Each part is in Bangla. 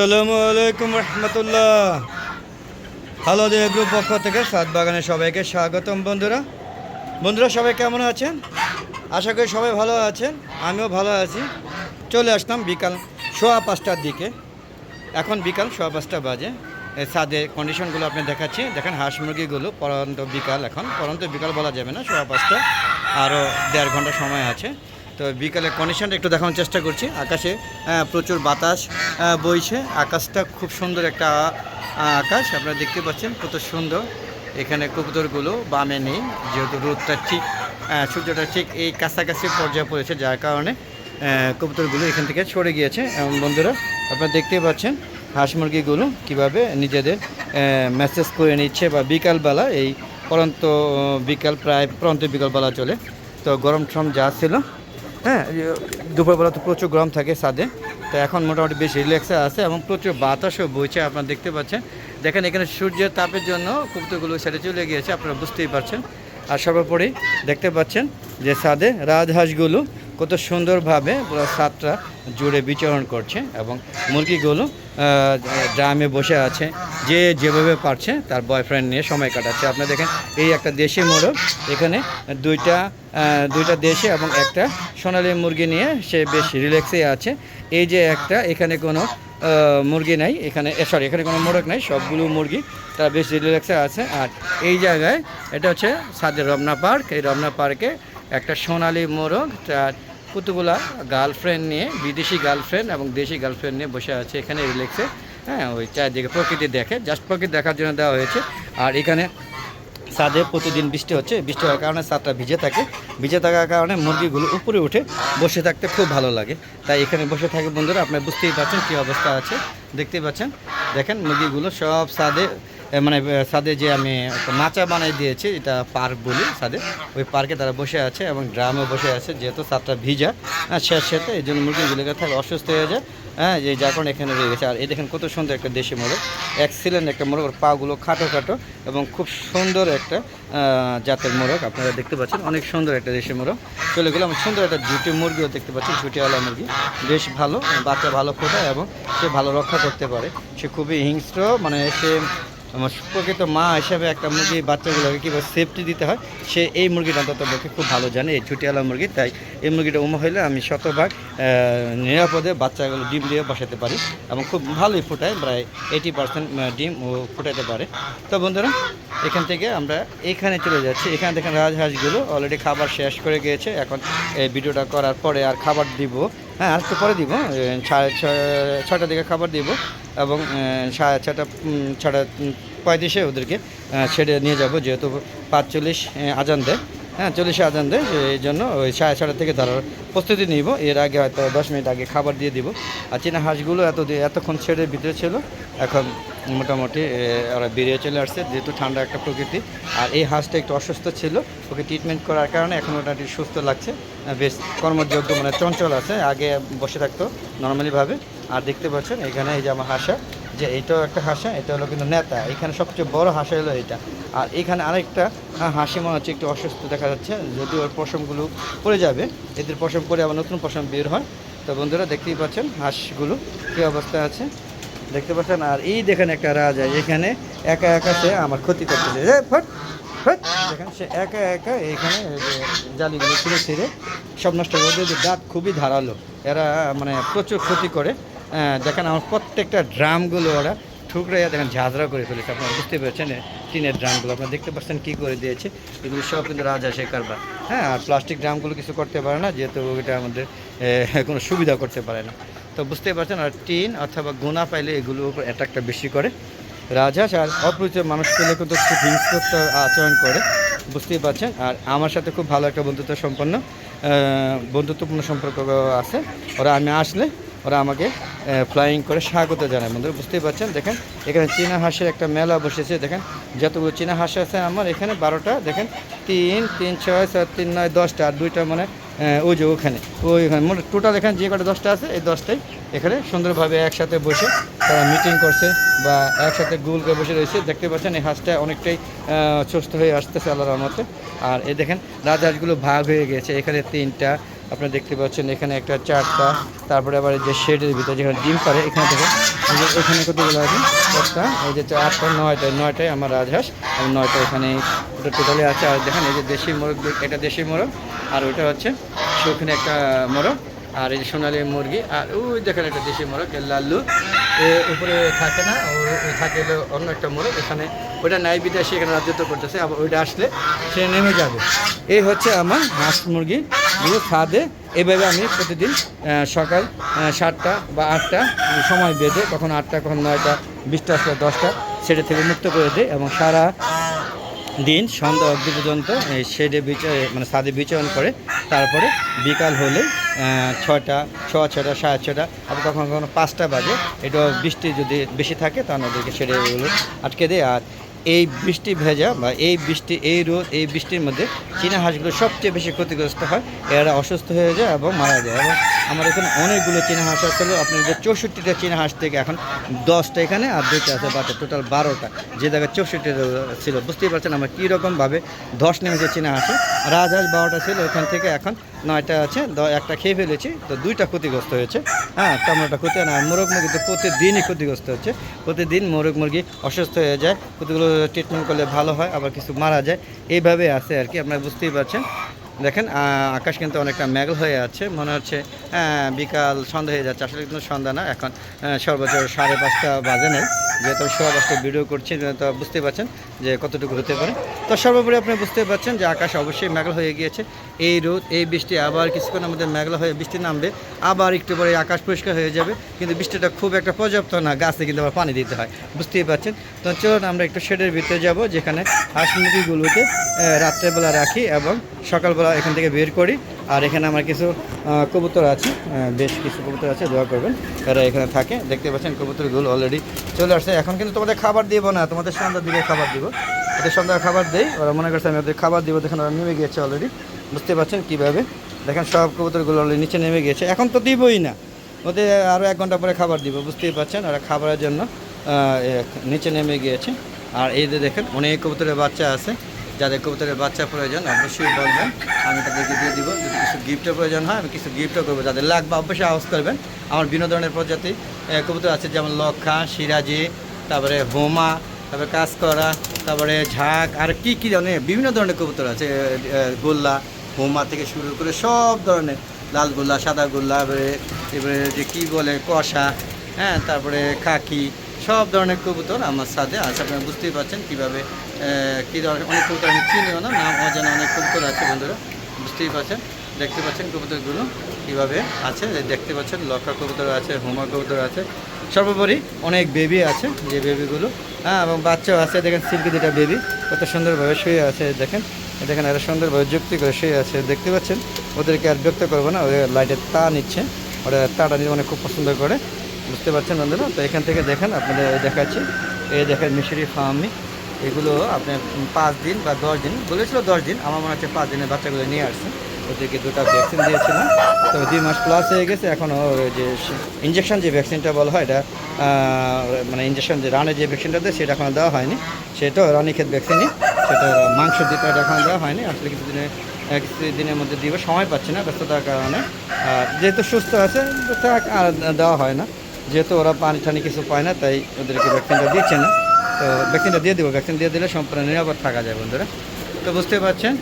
আসসালামু আলাইকুম রহমতুল্লাহ। হ্যালো দে গ্রুপ পক্ষ থেকে সাত বাগানে সবাইকে স্বাগতম বন্ধুরা। বন্ধুরা, সবাই কেমন আছেন? আশা করি সবাই ভালো আছেন, আমিও ভালো আছি। চলে আসলাম বিকাল সোয়া পাঁচটার দিকে। এখন বিকাল সোয়া পাঁচটা বাজে। ছাদের কন্ডিশনগুলো আপনি দেখাচ্ছি। দেখেন, হাঁস মুরগিগুলো পরন্ত বিকাল এখন। পরন্ত বিকাল বলা যাবে না, সোয়া পাঁচটা। আরও দেড় ঘণ্টা সময় আছে। তো বিকালের কন্ডিশনটা একটু দেখানোর চেষ্টা করছি। আকাশে প্রচুর বাতাস বইছে। আকাশটা খুব সুন্দর একটা আকাশ। আপনারা দেখতে পাচ্ছেন কত সুন্দর। এখানে কবুতরগুলো বামে নেই যেহেতু রোদটা ঠিক আহ, সূর্যটা ঠিক এই কাছাকাছি পর্যায়ে পড়েছে যার কারণে কবুতরগুলো এখান থেকে সরে গিয়েছে। এবং বন্ধুরা আপনারা দেখতেই পাচ্ছেন হাঁস মুরগিগুলো কীভাবে নিজেদের মেসেজ করে নিচ্ছে বা বিকালবেলা এই পরন্ত বিকাল প্রায় পরন্ত বিকালবেলা চলে। তো গরম টরম যা ছিল হ্যাঁ দুপুরবেলা তো প্রচুর গরম থাকে সাদে তো এখন মোটামুটি বেশ রিল্যাক্সে আছে এবং প্রচুর বাতাসও বইছে, আপনারা দেখতে পাচ্ছেন। দেখেন, এখানে সূর্যের তাপের জন্য কবুতরগুলো সেটা চলে গিয়েছে, আপনারা বুঝতেই পারছেন। আর সর্বোপরি দেখতে পাচ্ছেন যে সাদে রাজহাঁসগুলো কত সুন্দরভাবে ছাদটা জুড়ে বিচরণ করছে এবং মুরগিগুলো ড্রামে বসে আছে, যে যেভাবে পারছে তার বয়ফ্রেন্ড নিয়ে সময় কাটাচ্ছে। আপনি দেখেন, এই একটা দেশি মোরগ, এখানে দুইটা দুইটা দেশি এবং একটা সোনালী মুরগি নিয়ে সে বেশ রিল্যাক্সে আছে। এই যে একটা, এখানে কোনো মুরগি নাই, এখানে সরি এখানে কোনো মোরগ নাই, সবগুলো মুরগি তারা বেশ রিল্যাক্সে আছে। আর এই জায়গায়, এটা হচ্ছে সাদের রমনা পার্ক, এই রমনা পার্কে একটা সোনালী মোরগ, তার কতগুলা গার্লফ্রেন্ড নিয়ে, বিদেশি গার্লফ্রেন্ড এবং দেশি গার্লফ্রেন্ড নিয়ে বসে আছে এখানে রিল্যাক্সে। হ্যাঁ ওই চারদিকে প্রকৃতি দেখে, জাস্ট প্রকৃতি দেখার জন্য দেওয়া হয়েছে। আর এখানে ছাদে প্রতিদিন বৃষ্টি হচ্ছে, বৃষ্টি হওয়ার কারণে ছাদটা ভিজে থাকে। ভিজে থাকার কারণে মুরগিগুলো উপরে উঠে বসে থাকতে খুব ভালো লাগে। তাই এখানে বসে থাকে বন্ধুরা আপনি বুঝতেই পারছেন কী অবস্থা আছে। দেখতেই পাচ্ছেন, দেখেন মুরগিগুলো সব ছাদে মানে সাদে যে আমি একটা মাচা বানিয়ে দিয়েছি, এটা পার্ক বলি সাদে ওই পার্কে তারা বসে আছে এবং ড্রামে বসে আছে, যেহেতু ছাদটা ভিজা হ্যাঁ শেষ সাথে এই জন্য মুরগিগুলোকে থাকে, অসুস্থ হয়ে যায় হ্যাঁ যে যার কারণে এখানে রয়ে গেছে। আর এই দেখেন কত সুন্দর একটা দেশি মোরগ এক্সিলেন্ট একটা মোরগ পাগুলো খাটো খাটো এবং খুব সুন্দর একটা জাতের মোরগ, আপনারা দেখতে পাচ্ছেন, অনেক সুন্দর একটা দেশি মোরগ। চলে গেলাম, সুন্দর একটা জুটি মুরগিও দেখতে পাচ্ছেন, জুটিওয়ালা মুরগি, বেশ ভালো, বাচ্চা ভালো ফোটায় এবং সে ভালো রক্ষা করতে পারে, সে খুবই হিংস্র মানে সে আমার প্রকৃত মা হিসাবে একটা মুরগি, বাচ্চাগুলোকে কীভাবে সেফটি দিতে হয়, সে এই মুরগিটা অন্তত পক্ষে খুব ভালো জানে, এই ছুটিওয়ালা মুরগি। তাই এই মুরগিটা উমা হইলে আমি শতভাগ নিরাপদে বাচ্চাগুলো ডিম দিয়ে বসাতে পারি এবং খুব ভালোই ফোটায়, প্রায় এইটি পার্সেন্ট ডিম ও ফোটাতে পারে। তো বন্ধুরা, এখান থেকে আমরা এখানে চলে যাচ্ছি। এখানে দেখেন রাজহাঁসগুলো অলরেডি খাবার শেষ করে গিয়েছে। এখন এই ভিডিওটা করার পরে আর খাবার দিব। হ্যাঁ আর পরে দিব সাড়ে ছয়টার দিকে খাবার দিব। এবং সাড়ে ছটা ছটা পঁয়ত্রিশে ওদেরকে ছেড়ে নিয়ে যাব যেহেতু পাঁচচল্লিশ আজান দেয়। হ্যাঁ চল্লিশে আজান দেয় এই জন্য ওই সাড়ে ছটা থেকে ধরার প্রস্তুতি নিব। এর আগে হয়তো দশ মিনিট আগে খাবার দিয়ে দিব। আর চীনা হাঁসগুলো এত এতক্ষণ ছেড়ে ভিতরে ছিল, এখন মোটামুটি ওরা বেরিয়ে চলে আসছে, যেহেতু ঠান্ডা একটা প্রকৃতি। আর এই হাঁসটা একটু অসুস্থ ছিল, ওকে ট্রিটমেন্ট করার কারণে এখন ওটা একটু সুস্থ লাগছে। বেশ কর্মযোগ্য মানে চঞ্চল আছে, আগে বসে থাকতো নর্মালিভাবে আর দেখতে পাচ্ছেন, এখানে এই যে আমার হাঁসা যে এইটাও একটা হাসা এটা হলো কিন্তু নেতা। এখানে সবচেয়ে বড় হাসা হলো এটা। আর এখানে আরেকটা হাসি মনে হচ্ছে একটু অসুস্থ দেখা যাচ্ছে যদি ওর পশমগুলো পড়ে যাবে। এদের পশম পরে আবার নতুন পশম বের হয়। তো বন্ধুরা দেখতেই পাচ্ছেন হাঁসগুলো কী অবস্থা আছে? দেখতে পাচ্ছেন? আর এই দেখেন একটা রাজা এখানে একা একা সে আমার ক্ষতি করতেছে ফট, ফট। দেখেন সে একা একা এখানে জালিগুলো ছিঁড়ে ছিঁড়ে সব নষ্ট করে দাঁত খুবই ধারালো। এরা মানে প্রচুর ক্ষতি করে। দেখেন আমার প্রত্যেকটা ড্রামগুলো ওরা ঠুকরে দেখেন ঝাঁঝরা করে ফেলেছে। আপনারা বুঝতে পেরেছেন টিনের ড্রামগুলো। আপনারা দেখতে পাচ্ছেন কী করে দিয়েছে। এগুলো সব কিন্তু রাজা সে কারবার হ্যাঁ আর প্লাস্টিক ড্রামগুলো কিছু করতে পারে না, যেহেতু এটা আমাদের কোনো সুবিধা করতে পারে না। তো বুঝতে পারছেন, আর টিন অথবা গুণা পাইলে এগুলোর উপর অ্যাটাকটা বেশি করে। রাজহাঁস আর অপরিচিত মানুষ পেলে কিন্তু খুব হিংস্রত আচরণ করে। বুঝতেই পারছেন, আর আমার সাথে খুব ভালো একটা বন্ধুত্ব সম্পন্ন বন্ধুত্বপূর্ণ সম্পর্ক আছে। ওরা আমি আসলে ওরা আমাকে ফ্লাইং করে স্বাগত জানায়। বন্ধুরা, বুঝতেই পারছেন? দেখেন, এখানে চীনা হাঁসের একটা মেলা বসেছে। দেখেন, যতগুলো চীনা হাঁস আছে আমার, এখানে বারোটা, দেখেন, তিন তিন, ছয়, সাত, তিন, নয়, দশটা, আর দুইটা মানে ওই যে ওখানে, ওই ওখানে। মোট টোটাল এখানে যে কটা দশটা আছে, এই দশটাই এখানে সুন্দরভাবে একসাথে বসে তারা মিটিং করছে বা একসাথে গুল করে বসে রয়েছে। দেখতে পাচ্ছেন, এই হাঁসটা অনেকটাই সুস্থ হয়ে আসতেছে আল্লাহর রহমতে। আর এই দেখেন, রাজহাঁসগুলো ভাগ হয়ে গেছে। এখানে তিনটা আপনারা দেখতে পাচ্ছেন এখানে একটা চারটা, তারপরে আবার যে শেডের ভিতরে যেখানে ডিম পারে এখানে থেকে এখানে কতগুলো আছে? চারটা, এই যে আটটা নয়টা, নয়টায় আমার রাজহাঁস, আর নয়টা এখানে ওটা টোটালি আছে। আর দেখেন এই যে দেশি মোরগ, এটা দেশি মোরগ, আর ওইটা হচ্ছে সেখানে একটা মোরগ। আর এই সোনালি মুরগি, আর ওই দেখেন একটা দেশি মোরগ লাল্লু। উপরে থাকে না ওই থাকে অন্য একটা মোরগ, এখানে ওটা নাই বিদেশি এখানে রাজত্ব করতেছে, আবার ওইটা আসলে সে নেমে যাবে। এই হচ্ছে আমার হাঁস মুরগি গুলো খাদে এভাবে আমি প্রতিদিন সকাল সাতটা বা আটটা সময় বেঁধে, কখন আটটা, কখন নয়টা, বিশটা আসলে দশটা, সেটা থেকে মুক্ত করে দিই এবং সারা দিন সন্ধ্যা অবধি পর্যন্ত শেডে বিচয় মানে সাদে বিচরণ করে, তারপরে বিকাল হলে ছটা ছ ছটা সাড়ে ছটা আবার কখনো কখনো পাঁচটা বাজে। এটা বৃষ্টি যদি বেশি থাকে, তাহলে ওদেরকে শেডে আটকে দেয়। আর এই বৃষ্টি ভেজা বা এই বৃষ্টি, এই রোদ, এই বৃষ্টির মধ্যে চীনা হাঁসগুলো সবচেয়ে বেশি ক্ষতিগ্রস্ত হয়। এরা অসুস্থ হয়ে যায় এবং মারা যায়। এবং আমার এখানে অনেকগুলো চীনা হাঁস আসলে আপনাদের চৌষট্টিটা চীনা হাঁস থেকে এখন দশটা এখানে আর দুইটা আছে বাচ্চা। টোটাল বারোটা। যে জায়গায় চৌষট্টিটা ছিল। বুঝতেই পারছেন আমরা কীরকমভাবে ধস নেমেছে চীনা হাঁসে। রাজহাঁস বারোটা ছিল। ওখান থেকে এখন নয়টা আছে একটা খেয়ে ফেলেছি, তো দুইটা ক্ষতিগ্রস্ত হয়েছে। হ্যাঁ টমেটো ক্ষতি না, মোরগ মুরগি তো প্রতিদিনই ক্ষতিগ্রস্ত হচ্ছে। প্রতিদিন মোরগ মুরগি অসুস্থ হয়ে যায় প্রতিগুলো ট্রিটমেন্ট করলে ভালো হয়, আবার কিছু মারা যায়। এইভাবে আছে আর কি, আপনারা বুঝতেই পারছেন। দেখেন আকাশ কিন্তু অনেকটা মেঘল হয়ে আছে। মনে হচ্ছে বিকাল সন্ধ্যা হয়ে যাচ্ছে। আসলে কিন্তু সন্ধ্যা না, এখন সর্বোচ্চ সাড়ে পাঁচটা বাজে নেই। যেহেতু আমি সোয়া পাঁচটা ভিডিও করছি, তো বুঝতে পারছেন যে কতটুকু হতে পারে। তো সর্বোপরি আপনি বুঝতে পারছেন যে আকাশ অবশ্যই মেঘলা হয়ে গিয়েছে। এই রোদ, এই বৃষ্টি আবার কিছুক্ষণ আমাদের মেঘলা হয়ে বৃষ্টি নামবে। আবার একটু পরে আকাশ পরিষ্কার হয়ে যাবে। কিন্তু বৃষ্টিটা খুব একটা পর্যাপ্ত না, গাছে কিন্তু আবার পানি দিতে হয়। বুঝতেই পারছেন? তো চলুন আমরা একটু শেডের ভিতরে যাব, যেখানে হাঁস মুরগিগুলোকে রাত্রেবেলা রাখি এবং সকালবেলা এখান থেকে বের করি। আর এখানে আমার কিছু কবুতর আছে। বেশ কিছু কবুতর আছে, দোয়া করবেন। এরা এখানে থাকে। দেখতে পাচ্ছেন কবুতরগুলো অলরেডি চলে আসছে। এখন কিন্তু তোমাদের খাবার দিব না, তোমাদের সন্ধ্যার দিকে খাবার দিব। ওদের সন্ধ্যার খাবার দেই। ওরা মনে করছে আমি ওদের খাবার দিব, দেখেন ওরা নেমে গিয়েছে অলরেডি বুঝতে পারছেন কীভাবে? দেখেন সব কবুতরগুলো অলরেডি নিচে নেমে গিয়েছে। এখন তো দিবই না। ওদের আরও এক ঘণ্টা পরে খাবার দিব, বুঝতেই পারছেন? ওরা খাবারের জন্য নিচে নেমে গিয়েছে। আর এই যে দেখেন, অনেক কবুতরের বাচ্চা আছে। যাদের কবুতরের বাচ্চা প্রয়োজন অবশ্যই বলবেন, আমি তাদেরকে দিয়ে দিব। যদি কিছু গিফটের প্রয়োজন হয়, আমি কিছু গিফটও করব। যাদের লাগবে, অবশ্যই আওয়াজ করবেন। আমার বিনোদনের প্রজাতি কবুতর আছে যেমন লক্ষা, সিরাজি, তারপরে হোমা, তারপরে কাজ করা তারপরে ঝাঁক, আর কি কী ধরনের, বিভিন্ন ধরনের কবুতর আছে গোল্লা, হোমা থেকে শুরু করে সব ধরনের, লাল গোল্লা, সাদা গোল্লা, এবারে এবারে যে কী বলে, কষা হ্যাঁ তারপরে খাকি, সব ধরনের কবুতর আমার সাথে আছে। আপনারা বুঝতেই পারছেন কীভাবে কী ধরনের, অনেক কবুতর আমি চিনিও না, নাম অজানা অনেক কবুতর আছে বন্ধুরা, বুঝতেই পারছেন, দেখতে পাচ্ছেন কবুতরগুলো কীভাবে আছে দেখতে পাচ্ছেন লক্ষা কবুতর আছে, হোমা কবুতর আছে, সর্বোপরি অনেক বেবি আছে যে বেবিগুলো হ্যাঁ এবং বাচ্চাও আছে, দেখেন সিল্কি দুটা বেবি কত সুন্দরভাবে শুয়ে আছে, দেখেন দেখেন এরা সুন্দরভাবে যুক্তি করে শুয়ে আছে, দেখতে পাচ্ছেন, ওদেরকে আর বিরক্ত করব না ওদের লাইটের তা নিচ্ছে, ওরা তাটা নিয়ে অনেক খুব পছন্দ করে, বুঝতে পারছেন বন্ধুরা, তো এখান থেকে দেখেন, আপনাদের দেখাচ্ছি, এই দেখেন মিশরি ফার্মি এগুলো আপনার পাঁচ দিন বা দশ দিন, বলেছিল দশ দিন, আমার মনে হচ্ছে পাঁচ দিনের বাচ্চাগুলো নিয়ে আসছে। ওদেরকে দুটো ভ্যাকসিন দিয়েছিলাম। তো দুই মাস প্লাস হয়ে গেছে এখনও যে ইঞ্জেকশন যে ভ্যাকসিনটা বলা হয়, এটা মানে ইঞ্জেকশন যে রানের যে ভ্যাকসিনটা দেয়, সেটা এখনও দেওয়া হয়নি। সেটাও রানীক্ষেত ভ্যাকসিনই সেটা মাংস দিতে এখনও দেওয়া হয়নি। আসলে কিছু দিনে কিছু দিনের মধ্যে দিব, সময় পাচ্ছি না ব্যস্ততার কারণে। আর যেহেতু সুস্থ আছে আর দেওয়া হয় না। যেহেতু ওরা পানি টানি কিছু পায় না, তাই ওদেরকে ভ্যাকসিনটা দিচ্ছে না। তো ভ্যাকসিনটা দিয়ে দেবো। ভ্যাকসিন দিয়ে দিলে সম্পূর্ণ নিরাপদ থাকা যায় বন্ধুরা। তো বুঝতে পারছেন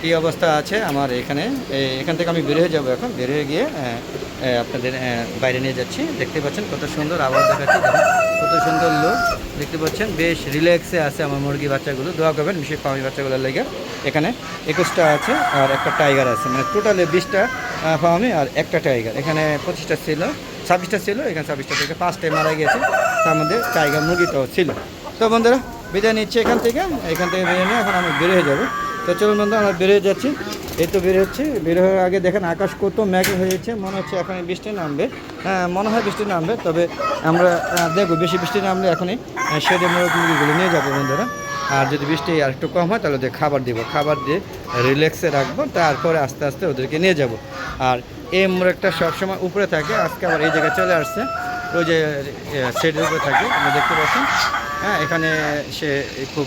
কী অবস্থা আছে আমার এখানে। এখান থেকে আমি বের হয়ে যাব এখন। বের হয়ে গিয়ে আপনাদের বাইরে নিয়ে যাচ্ছি। দেখতে পাচ্ছেন কত সুন্দর আবার দেখাচ্ছি। কত সুন্দর লোক দেখতে পাচ্ছেন, বেশ রিল্যাক্সে আছে আমার মুরগি বাচ্চাগুলো। দোয়া করবেন বিশেষ পামি বাচ্চাগুলোর লেগে। এখানে একুশটা আছে আর একটা টাইগার আছে। মানে টোটালে বিশটা ফার্মি আর একটা টাইগার এখানে পঁচিশটা ছিল, ছাব্বিশটা ছিল। এখানে ছাব্বিশটা থেকে পাঁচটায় মারা গেছে তার মধ্যে টাইগার মুরগিটাও ছিল। তো বন্ধুরা, বিদায় নিচ্ছি এখান থেকে। এখান থেকে বেরিয়ে নিয়ে এখন আমি বের হয়ে যাব। তো চলুন বন্ধু আমরা বেরিয়ে যাচ্ছি। এই তো বের হচ্ছে। বের হওয়ার আগে দেখেন আকাশ কত মেঘ হয়েছে মনে হচ্ছে এখন বৃষ্টি নামবে। হ্যাঁ মনে হয় বৃষ্টি নামবে, তবে আমরা দেখব বেশি বৃষ্টি নামলে এখনই সেদে মোরগ মুরগিগুলো নিয়ে যাব বন্ধুরা। আর যদি বৃষ্টি আর একটু কম হয়, তাহলে ওদের খাবার দিব। খাবার দিয়ে রিল্যাক্সে রাখব, তারপরে আস্তে আস্তে ওদেরকে নিয়ে যাব। আর এই মোরগটা সবসময় উপরে থাকে, আজকে আবার এই জায়গায় চলে আসছে। ওই যে সেটের উপরে থাকে, আপনি দেখতে পাচ্ছেন। হ্যাঁ এখানে সে খুব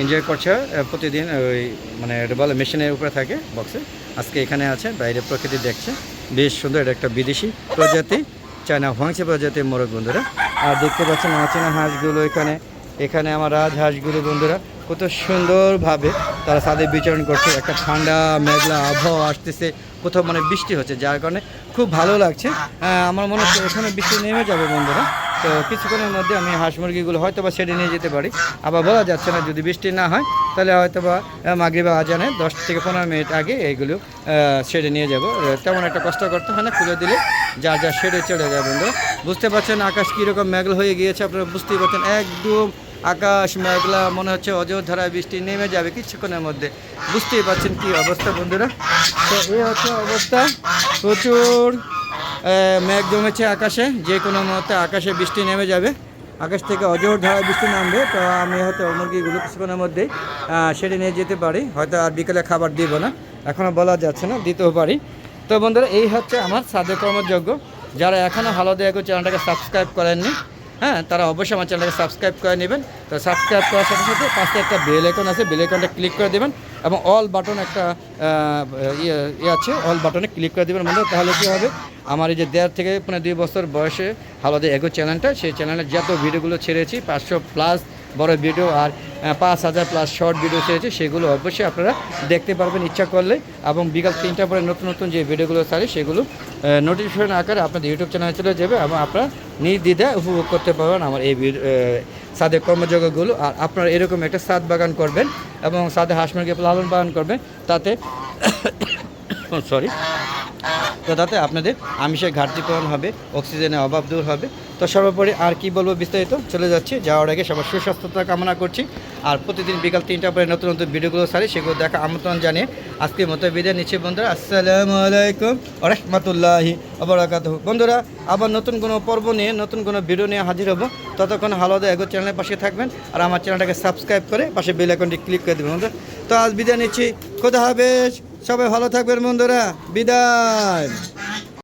এনজয় করছে প্রতিদিন ওই মানে বলে মেশিনের উপরে থাকে বক্সে আজকে এখানে আছে, বাইরে প্রকৃতি দেখছে। বেশ সুন্দর, এটা একটা বিদেশি প্রজাতি, চায়না হোয়াংসি প্রজাতির মোরগ বন্ধুরা। আর দেখতে পাচ্ছেন অচেনা হাঁসগুলো এখানে। এখানে আমার রাজহাঁসগুলো বন্ধুরা, কত সুন্দরভাবে তারা ছাদে বিচরণ করছে। একটা ঠান্ডা, মেঘলা আবহাওয়া আসতেছে, কোথাও মানে বৃষ্টি হচ্ছে, যার কারণে খুব ভালো লাগছে। আমার মনে হচ্ছে এখানে বৃষ্টি নেমে যাবে বন্ধুরা। তো কিছুক্ষণের মধ্যে আমি হাঁস মুরগিগুলো হয়তো বা সেরে নিয়ে যেতে পারি। আবার বলা যাচ্ছে না যদি বৃষ্টি না হয়, তাহলে হয়তো বা মাগরিবা আজানে দশ থেকে পনেরো মিনিট আগে এইগুলো সেরে নিয়ে যাব। তেমন একটা কষ্ট করতে হয় না, খুলে দিলে যা যা সেরে চলে যায় বন্ধু। বুঝতে পারছেন আকাশ কীরকম মেঘলা হয়ে গিয়েছে, আপনারা বুঝতেই পারছেন, একদম আকাশ মেঘলা, মনে হচ্ছে অযোধ্যায় বৃষ্টি নেমে যাবে কিছুক্ষণের মধ্যে। বুঝতেই পারছেন কি অবস্থা বন্ধুরা? তো এই হচ্ছে অবস্থা। প্রচুর মেঘ জমেছে আকাশে, যে কোনো মুহূর্তে আকাশে বৃষ্টি নেমে যাবে। আকাশ থেকে অজোর ধারায় বৃষ্টি নামবে, তো আমি হয়তো মুরগিগুলো কিছুক্ষণের মধ্যেই সেটি নিয়ে যেতে পারি। হয়তো আর বিকেলে খাবার দিব না এখনও বলা যাচ্ছে না, দিতেও পারি। তো বন্ধুরা, এই হচ্ছে আমার সাধ্য কর্মযোগ্য যারা এখনও হালদে এগো চ্যানেলটাকে সাবস্ক্রাইব করেননি হ্যাঁ তারা অবশ্যই আমার চ্যানেলকে সাবস্ক্রাইব করে নেবেন। তো সাবস্ক্রাইব করার সাথে সাথে পাশে একটা বেল আইকন আছে বেল আইকনটা ক্লিক করে দেবেন এবং অল বাটন একটা ইয়ে ইয়ে আছে অল বাটনে ক্লিক করে দেবেন মানে তাহলে কী হবে? আমার এই যে দেড় থেকে মানে দুই বছর বয়সে হালদে এগো চ্যানেলটা, সেই চ্যানেলে যত ভিডিওগুলো ছেড়েছি, পাঁচশো প্লাস বড় ভিডিও আর পাঁচ হাজার প্লাস শর্ট ভিডিও ছেড়েছি, সেগুলো অবশ্যই আপনারা দেখতে পারবেন ইচ্ছা করলে। এবং বিকাল তিনটা পরে নতুন নতুন যে ভিডিওগুলো ছাড়ে, সেগুলো নোটিফিকেশন আকারে আপনাদের ইউটিউব চ্যানেলে চলে যাবে এবং আপনারা নির্দ্বিধায় উপভোগ করতে পারবেন আমার এই সাদের কর্মযোগ্যগুলো আর আপনারা এরকম একটা সাদ বাগান করবেন এবং সাদে হাঁস মুরগি লালন পালন করবেন, তাতে সরি তো তাতে আপনাদের আমিষের ঘাটতি পূরণ হবে, অক্সিজেনের অভাব দূর হবে তো সর্বোপরি আর কি বলব বিস্তারিত? চলে যাচ্ছি, যাওয়ার আগে সবার সুস্বাস্থ্যতা কামনা করছি। আর প্রতিদিন বিকাল তিনটা পরে নতুন নতুন ভিডিওগুলো সারি, সেগুলো দেখা আমন্ত্রণ জানিয়ে আজকের মতো বিদায় নিচ্ছি বন্ধুরা। আসসালামু আলাইকুম রহমতুল্লাহি আবরাকাত বন্ধুরা, আবার নতুন কোনো পর্ব নিয়ে, নতুন কোনো ভিডিও নিয়ে হাজির হব। ততক্ষণ হালদা এগো চ্যানেলের পাশে থাকবেন আর আমার চ্যানেলটাকে সাবস্ক্রাইব করে পাশে বেল আইকনটি ক্লিক করে দেবেন বন্ধুরা। তো আজ বিদায় নিচ্ছি কোথা হাফেজ। সবাই ভালো থাকবেন বন্ধুরা। বিদায়।